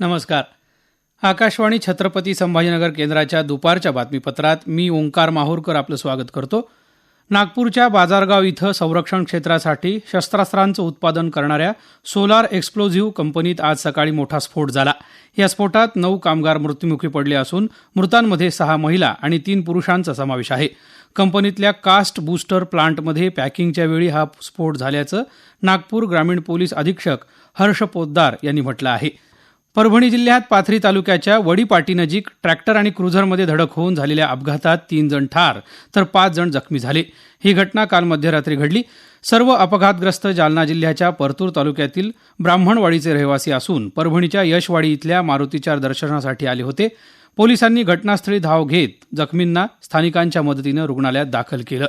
नमस्कार. आकाशवाणी छत्रपती संभाजीनगर केंद्राच्या दुपारच्या बातमीपत्रात मी ओंकार माहूरकर आपलं स्वागत करतो. नागपूरच्या बाजारगाव इथं संरक्षण क्षेत्रासाठी शस्त्रास्त्रांचं उत्पादन करणाऱ्या सोलार एक्सप्लोझिव्ह कंपनीत आज सकाळी मोठा स्फोट झाला. या स्फोटात नऊ कामगार मृत्युमुखी पडले असून मृतांमध्ये सहा महिला आणि तीन पुरुषांचा समावेश आहे. कंपनीतल्या कास्ट बूस्टर प्लांटमध्ये पॅकिंगच्या वेळी हा स्फोट झाल्याचं नागपूर ग्रामीण पोलीस अधीक्षक हर्ष पोद्दार यांनी म्हटलं आहे. परभणी जिल्ह्यात पाथरी तालुक्याच्या वडीपाटीनजीक ट्रॅक्टर आणि क्रुझरमध्ये धडक होऊन झालेल्या अपघातात तीन जण ठार तर पाच जण जखमी झाले. ही घटना काल मध्यरात्री घडली. सर्व अपघातग्रस्त जालना जिल्ह्याच्या परतूर तालुक्यातील ब्राह्मणवाडीचे रहिवासी असून परभणीच्या यशवाडी इथल्या मारुतीच्या दर्शनासाठी आले होते. पोलिसांनी घटनास्थळी धाव घेत जखमींना स्थानिकांच्या मदतीनं रुग्णालयात दाखल केलं.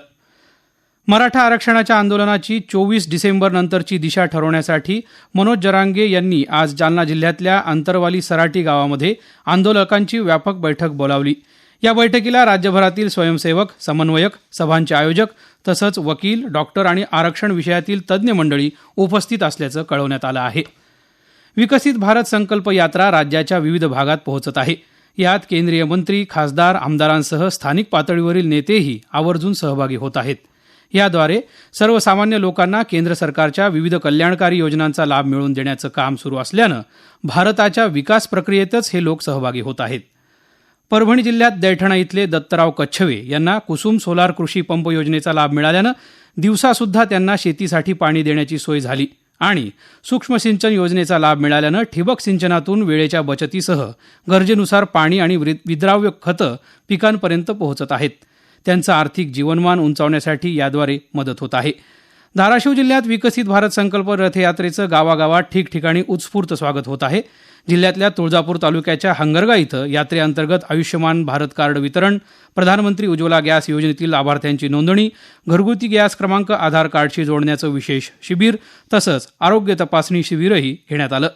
मराठा आरक्षणाच्या आंदोलनाची चोवीस डिसेंबर नंतरची दिशा ठरवण्यासाठी मनोज जरांगे यांनी आज जालना जिल्ह्यातल्या अंतरवाली सराटी गावामध्ये आंदोलकांची व्यापक बैठक बोलावली. या बैठकीला राज्यभरातील स्वयंसेवक समन्वयक सभांचे आयोजक तसंच वकील डॉक्टर आणि आरक्षण विषयातील तज्ज्ञ मंडळी उपस्थित असल्याचं कळवण्यात आलं आहे. विकसित भारत संकल्प यात्रा राज्याच्या विविध भागात पोहोचत आहे. यात केंद्रीय मंत्री खासदार आमदारांसह स्थानिक पातळीवरील नेतेही आवर्जून सहभागी होत आहेत. याद्वारे सर्वसामान्य लोकांना केंद्र सरकारच्या विविध कल्याणकारी योजनांचा लाभ मिळवून देण्याचं काम सुरू असल्यानं भारताच्या विकास प्रक्रियेतच हे लोक सहभागी होत आहेत. परभणी जिल्ह्यात दैठणा इथले दत्तराव कच्छवे यांना कुसुम सोलार कृषी पंप योजनेचा लाभ मिळाल्यानं दिवसासुद्धा त्यांना शेतीसाठी पाणी देण्याची सोय झाली आणि सूक्ष्म सिंचन योजनेचा लाभ मिळाल्यानं ठिबक सिंचनातून वेळेच्या बचतीसह गरजेनुसार पाणी आणि विद्राव्य खतं पिकांपर्यंत पोहोचत आहेत. त्यांचं आर्थिक जीवनमान उंचावण्यासाठी याद्वारे मदत होत आहे. धाराशिव जिल्ह्यात विकसित भारत संकल्प रथयात्रेचं गावागावात ठिकठिकाणी उत्स्फूर्त स्वागत होत आहे. जिल्ह्यातल्या तुळजापूर तालुक्याच्या हंगरगा इथं यात्रेअंतर्गत आयुष्यमान भारत कार्ड वितरण प्रधानमंत्री उज्ज्वला गॅस योजनेतील लाभार्थ्यांची नोंदणी घरगुती गॅस क्रमांक आधार कार्डशी जोडण्याचं विशेष शिबिर तसंच आरोग्य तपासणी शिबिरही घेण्यात आलं.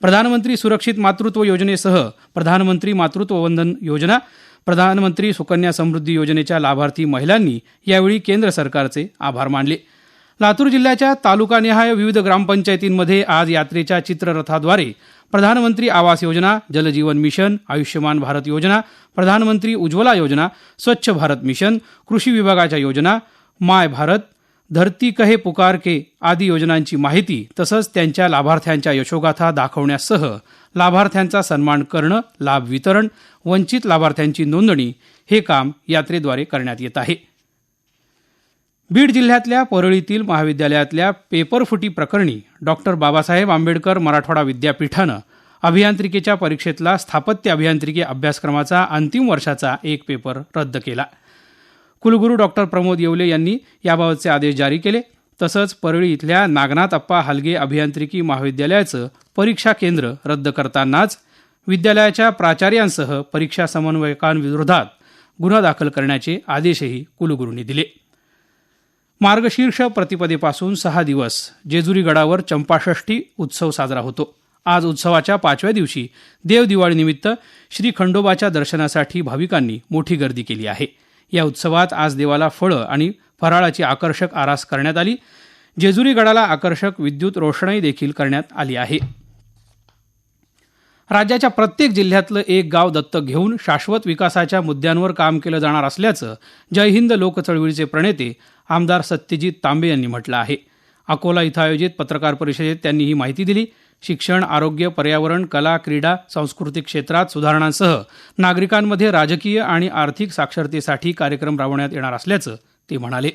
प्रधानमंत्री सुरक्षित मातृत्व योजनेसह प्रधानमंत्री मातृत्व वंदन योजना प्रधानमंत्री सुकन्या समृद्धी योजनेच्या लाभार्थी महिलांनी यावेळी केंद्र सरकारचे आभार मानले. लातूर जिल्ह्याच्या तालुकानिहाय विविध ग्रामपंचायतींमध्ये आज यात्रेच्या चित्ररथाद्वारे प्रधानमंत्री आवास योजना जलजीवन मिशन आयुष्यमान भारत योजना प्रधानमंत्री उज्ज्वला योजना स्वच्छ भारत मिशन कृषी विभागाच्या योजना माय भारत धरती कहे पुकार के आदी योजनांची माहिती तसंच त्यांच्या लाभार्थ्यांच्या यशोगाथा दाखवण्यासह लाभार्थ्यांचा सन्मान करणं लाभ वितरण वंचित लाभार्थ्यांची नोंदणी हे काम यात्रेद्वारे करण्यात येत आहे. बीड जिल्ह्यातल्या परळीतील महाविद्यालयातल्या पेपरफुटी प्रकरणी डॉक्टर बाबासाहेब आंबेडकर मराठवाडा विद्यापीठानं अभियांत्रिकेच्या परीक्षेतला स्थापत्य अभियांत्रिकी अभ्यासक्रमाचा अंतिम वर्षाचा एक पेपर रद्द केला. कुलगुरू डॉक्टर प्रमोद येवले यांनी याबाबतचे आदेश जारी केले. तसंच परळी इथल्या नागनाथ अप्पा हलगे अभियांत्रिकी महाविद्यालयाचं परीक्षा केंद्र रद्द करतानाच विद्यालयाच्या प्राचार्यांसह परीक्षा समन्वयकांविरोधात गुन्हा दाखल करण्याचे आदेशही कुलगुरूंनी दिले. मार्गशीर्ष प्रतिपदेपासून सहा दिवस जेजुरी गडावर चंपाषष्ठी उत्सव साजरा होतो. आज उत्सवाच्या पाचव्या दिवशी देवदिवाळीनिमित्त श्री खंडोबाच्या दर्शनासाठी भाविकांनी मोठी गर्दी केली आहे. या उत्सवात आज देवाला फळं आणि फराळाची आकर्षक आरास करण्यात आली. जेजुरी गडाला आकर्षक विद्युत रोषणाई देखील करण्यात आली आहे. राज्याच्या प्रत्येक जिल्ह्यातलं एक गाव दत्तक घेऊन शाश्वत विकासाच्या मुद्द्यांवर काम केलं जाणार असल्याचं जय हिंद लोकचळवळीचे प्रणेते आमदार सत्यजित तांबे यांनी म्हटलं आहे. अकोला इथं आयोजित पत्रकार परिषदेत त्यांनी ही माहिती दिली. शिक्षण आरोग्य पर्यावरण कला क्रीडा सांस्कृतिक क्षेत्रात सुधारणांसह नागरिकांमध्ये राजकीय आणि आर्थिक साक्षरतेसाठी कार्यक्रम राबवण्यात येणार असल्याचं ते म्हणाले.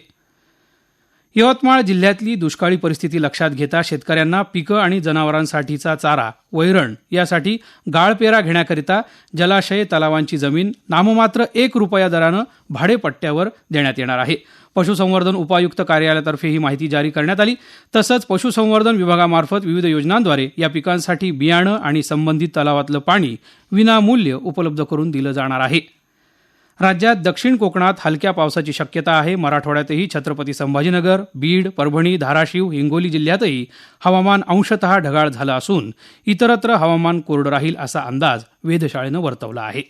यवतमाळ जिल्ह्यातली दुष्काळी परिस्थिती लक्षात घेता शेतकऱ्यांना पिकं आणि जनावरांसाठीचा चारा वैरण यासाठी गाळपेरा घेण्याकरिता जलाशय तलावांची जमीन नाममात्र एक रुपया दरानं भाडेपट्ट्यावर देण्यात येणार आहे. पशुसंवर्धन उपायुक्त कार्यालयातर्फे ही माहिती जारी करण्यात आली. तसंच पशुसंवर्धन विभागामार्फत विविध योजनांद्वारे या पिकांसाठी बियाणं आणि संबंधित तलावातलं पाणी विनामूल्य उपलब्ध करून दिलं जाणार आहे. राज्यात दक्षिण कोकणात हलक्या पावसाची शक्यता आहे. मराठवाड्यातही छत्रपती संभाजीनगर बीड परभणी धाराशिव हिंगोली जिल्ह्यातही हवामान अंशतः ढगाळ झालं असून इतरत्र हवामान कोरडं राहील असा अंदाज वेधशाळेनं वर्तवला आहे.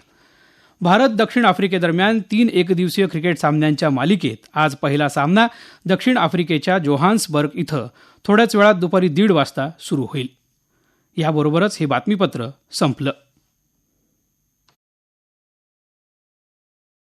भारत दक्षिण आफ्रिकेदरम्यान तीन एकदिवसीय क्रिकेट सामन्यांच्या मालिकेत आज पहिला सामना दक्षिण आफ्रिकेच्या जोहान्सबर्ग इथं थोड्याच वेळात दुपारी दीड वाजता सुरू होईल. याबरोबरच हे बातमीपत्र संपलं.